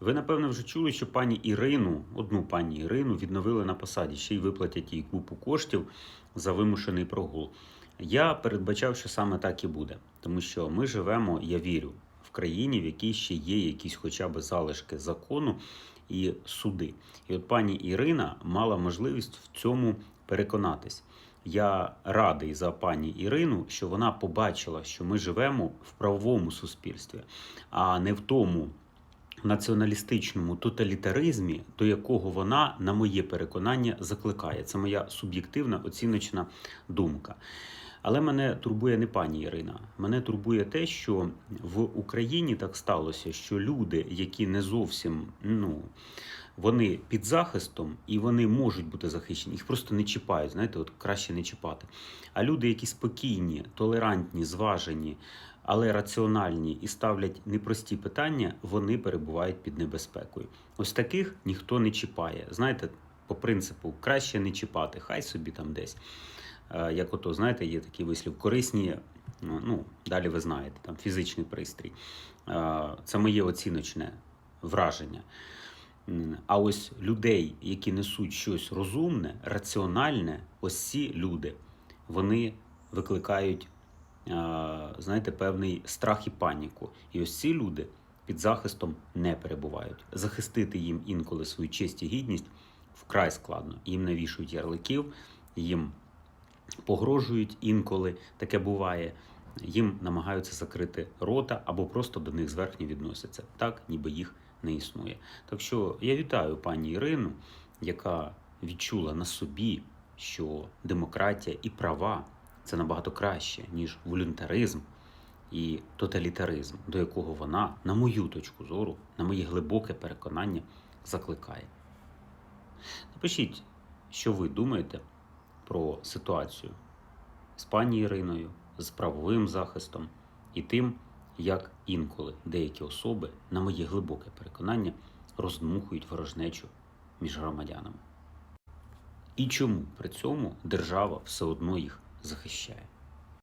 Ви, напевно, вже чули, що пані Ірину, одну пані Ірину, відновили на посаді, ще й виплатять їй купу коштів за вимушений прогул. Я передбачав, що саме так і буде, тому що ми живемо, я вірю, в країні, в якій ще є якісь хоча б залишки закону і суди. І от пані Ірина мала можливість в цьому переконатись. Я радий за пані Ірину, що вона побачила, що ми живемо в правовому суспільстві, а не в тому націоналістичному тоталітаризмі, до якого вона, на моє переконання, закликає. Це моя суб'єктивна оціночна думка. Але мене турбує не пані Ірина. Мене турбує те, що в Україні так сталося, що люди, які не зовсім ну. Вони під захистом і вони можуть бути захищені, їх просто не чіпають. Знаєте, от краще не чіпати. А люди, які спокійні, толерантні, зважені, але раціональні і ставлять непрості питання, вони перебувають під небезпекою. Ось таких ніхто не чіпає. Знаєте, по принципу краще не чіпати, хай собі там десь. Е, Як ото, знаєте, є такий вислів, корисні, ну, далі ви знаєте, там фізичний пристрій. Е, Це моє оціночне враження. А ось людей, які несуть щось розумне, раціональне, ось ці люди, вони викликають, знаєте, певний страх і паніку. І ось ці люди під захистом не перебувають. Захистити їм інколи свою честь і гідність вкрай складно. Їм навішують ярликів, їм погрожують інколи, таке буває. Їм намагаються закрити рота або просто до них зверхньо відносяться, так ніби їх не існує. Так що я вітаю пані Ірину, яка відчула на собі, що демократія і права це набагато краще, ніж волюнтаризм і тоталітаризм, до якого вона, на мою точку зору, на моє глибоке переконання, закликає. Напишіть, що ви думаєте про ситуацію з пані Іриною, з правовим захистом і тим, як інколи деякі особи, на моє глибоке переконання, роздмухують ворожнечу між громадянами. І чому при цьому держава все одно їх захищає.